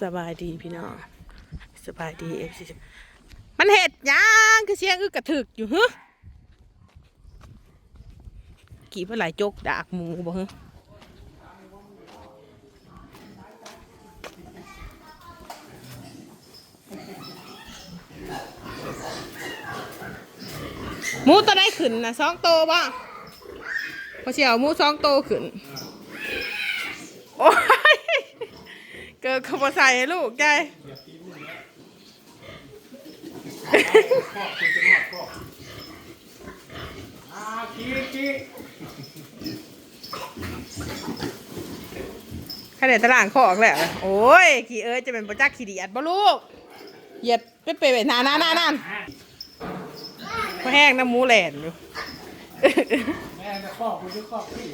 สบายดีพี่น้องสบายดีเอฟซีมันเห็ดยังคือเสียงอึกกระถึกอยู่ฮึกี่เมื่อไหร่จกดากหมูบ่ฮึหมูตัวได้ขึ้นนะสองโตวบ่พอเชียวหมูสองโตขึ้น โอ้ กิดขบใส่ให้ลูกใจขี้ขี้ขนาดตารางขอกแหละโอ้ย ขี่เอ้ยจะเป็นประจักษ์ขี่ดีอัดบ่ลูก เหยียบไปเปไปนานานานานพอแห้งน้ำมูแหลนอยู่แม่จะครอบคุณจะครอบขี้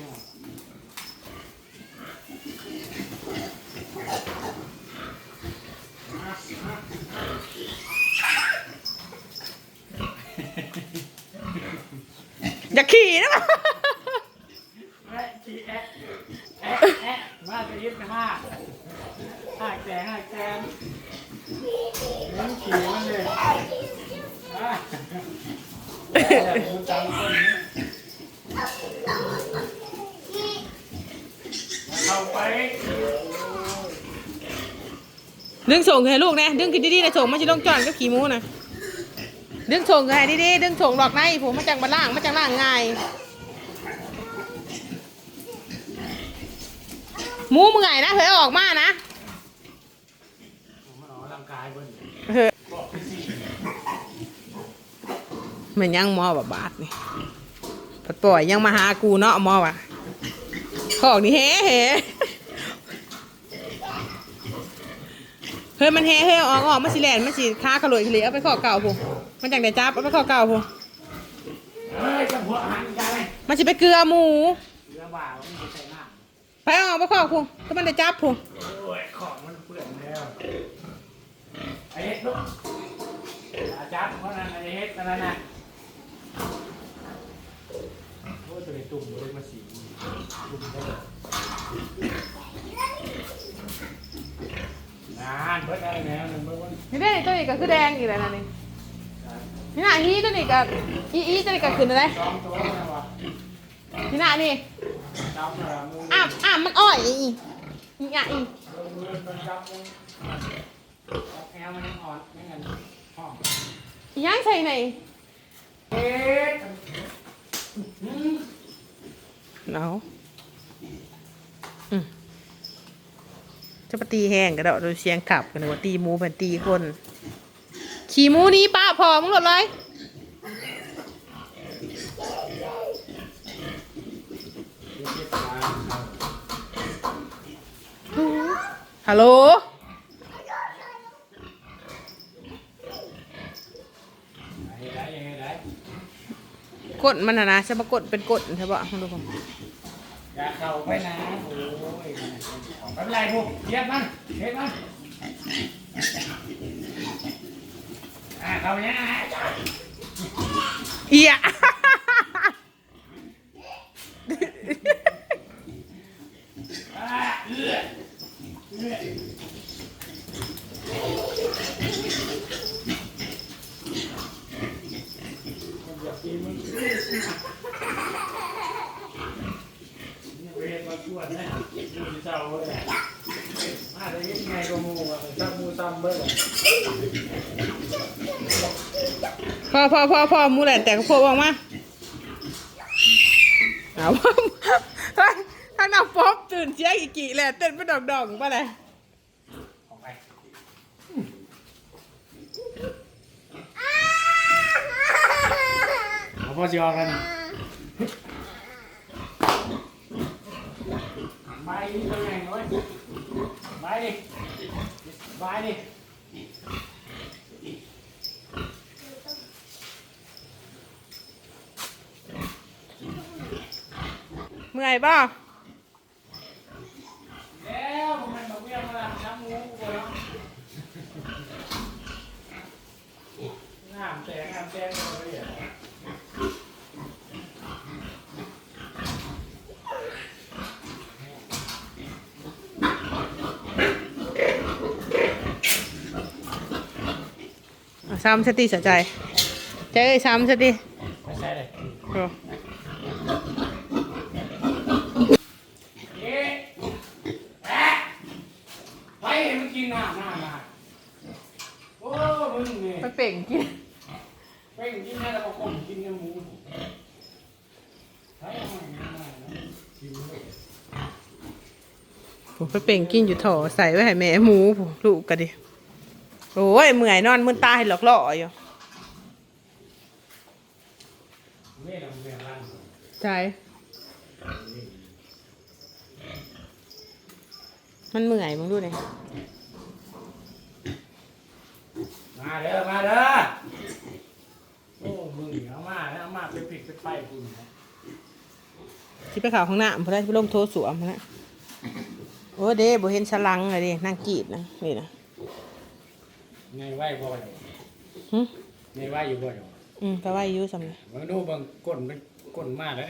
อย่าขี่นะ แอะขี้แอะแอะแอะมาจะยึดห้าห้าแกห้าแกงน้ำขี้มันเลยอะแบบมูจังคนนี้เข้าไปดึงส่งให้ลูกนะดึงขึ้นดีๆนะส่งมาชิลงจอนกับขี่มูนะ ดึงส่งให้ดีๆดึงส่งดอกในผมมาจากบ้านล่างมาจากล่างไงหมูมึงไงนะเฮ้ยออกมานะมันออกกำลังกายบนเฮ้ยบอกไปสิมันยังมอแบบบาดนี่ปัดปล่อยยังมาหากูเนาะมอว่ะขอกนี่เฮ้เฮ้เฮ้ยมันเฮ้เฮ้ออกออกมาสิแลนมันสิค้าขลุ่ยขลุ่ยเอาไปขอเก่าพูมั นจังได้จับเอาไปขอเก่าพูเฮ้ยจะหัวหันกันเลยมันสิไปเกลือหมูเรือบ่าวมันจะใส่หน้าไปเอาออกไปขอพูก็มันได้จับพูโอ้ยของมันเปื่อนแล้วไอ้เฮ็ดลูกอาจารย์เพราะนั้นไอ้เฮ็ดนั่นน่ะโอ้ยตัวไอ้ตุ่มเลยมาสีตุ่มได้นานเบิดได้แล้วนึงเบิดวันนี่ได้ตัวนี้ก็คือแดงอีกแล้วนะนี่ นี่นะฮีตัวนี้ก็อีอีตัวนี้ก็ขึ้นอะไรนี่นะนี่อมนะออ้ามอ้ามมันอ้อยอีอีอีอะอียังอ่ย่างใส่ไหนเฮ็ดเอาอืมจะปตีแห้งกระโดดโดยเสียงขับกันเลยว่าตีหมูเป็นตีคน ขี่มูนี้ป้าพอมึงหลดเลยฮัลโหลกดมันนะนะใช่ปะกดเป็นกดใช่ปะดูผมอย่าเข้าไปนะโอ้ยไม่เป็นไรพวกเทียบมันเทียบมัน อ่าเข้าไปนะ เอีย อ่าเอื้อเอื้ออย่ากินมึงนี่ เวรมาชวนนะมูเจ้าเลยมาได้ยังไงก็มูอะจับมูตำเบิ้ลพอพอพอพอมูแหลนแต่ก็พอออกมาเอาว่าเฮ้ยถ้าน้ำป๊อบตื่นเชียงอีกกี่แหละเต้นไปดอกดอกๆป่ะเลยออกไปเอาพ่อจะออกกันไปดิเป็นไงน้อยไปดิไปดิเมื่อยป่ะแล้วนะ น้ำแตงน้ำแตงเลยอะ 3 sẽ tí sẽ chạy chạy ơi 3 sẽ tí rồi Phải bệnh kia Phải bệnh kia là có con kia mũ Thấy không ạ? ผมไปเป่งกินอยู่ถอใส่ไว้ให้แม่หมูผมลูกกันดิ โอ้ยเมื่อยนอนมึนตาให้หลอกล่ออยู่เม่เราเม่รันใจมันเมื่อยมึงดูหน่อยมาเด้อมาเด้อโอ้มึงเอามาแล้วเอามาไปผิดไปไปคุณที่ไปข่าวข้างหน้าพอได้ไปล่มโทรสวมนะโอ้เด้บ่เห็นฉลังเลยดินั่งกรีดนะนี่นะ ไงไหวบ่อยหึไงไหวอยู่บ่อยอืมไปไหวอยุ่สำเนียบางดูบางก้นเป็นก้นมากเลย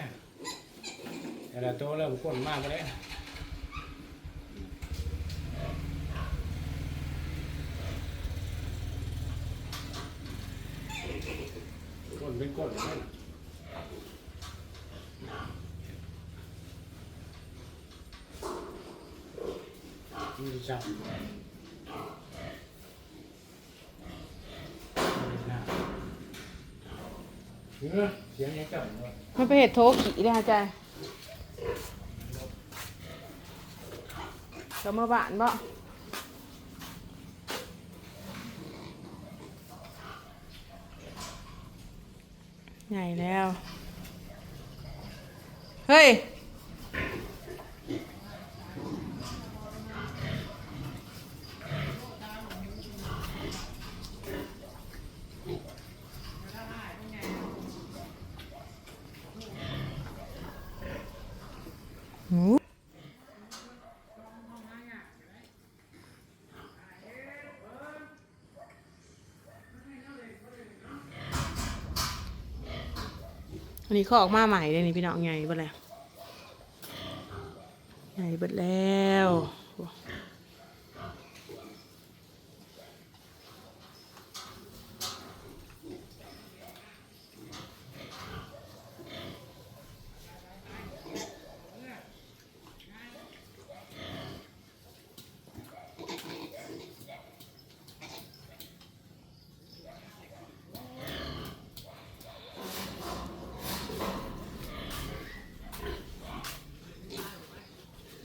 แต่ละตัวเริ่มก้นมากไปแล้วก้นเป็นก้นเลยนี่จับเออ เสียงยังจับเลยมันไปเห็ดโทกี่ได้ฮะใจก็มาบ้านบ่ใหญ่แล้ว เฮ้ย หมู อันนี้เขาออกมาใหม่เลยนี่พี่น้องไงเบิดแล้วไงเบิดแล้ว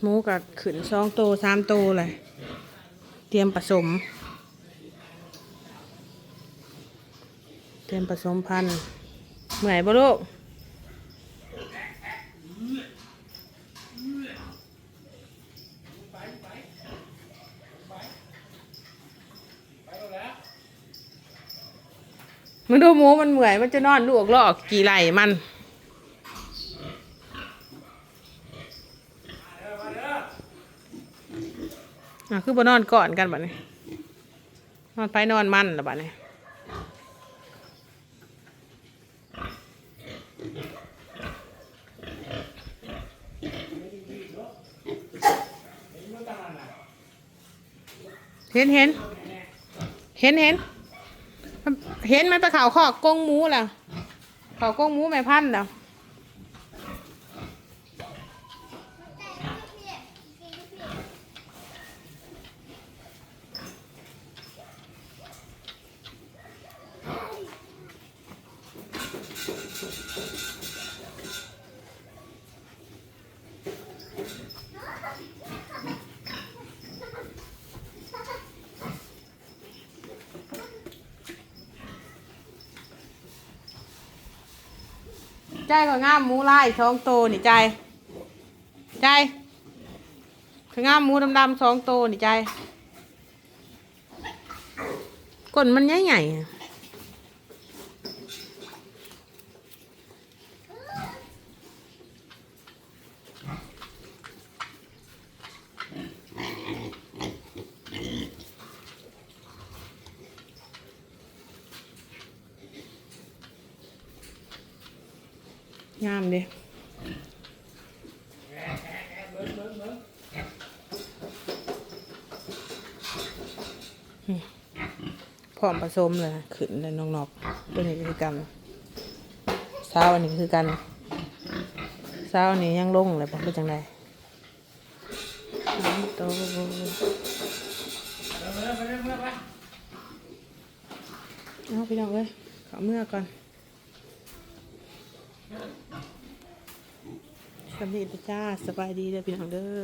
หมูกับขืนสองโตสามโตเลย เตรียมผสม เตรียมผสมพันธุ์เหนื่อยบ่ลูกมึงดูหมูมันเหนื่อยมันจะนอนลวกลอกกี่ไหลมันะคือบนอนก่อนกันบัดนี้ นอนไปนอนมันละบัดนี้เห็นเห็นเห็นเห็นเห็นมันไปข่าวขอกกงหมูล้วข่าวกงหมูแม่พันธุ์ล้ว ใจก็งามหมูลายสองโตนี่ใจ ใจคืองามหมูดำๆสองโตนี่ใจก้นมันใหญ่ๆ งามเดิพร้อมผสมเลยขึ้นเลยนองนอกตัวนี้คือกันเช้าอันนี้คือกันเช้าอันนี้ยังลงเลยบอกเป็นจังไดน้องโตเออไปเรื่อยๆไปเอาพี่น้องเอ้ยขอเมื่อก่อน สวัสดีจ้าสบายดีเด้อพี่น้องเด้อ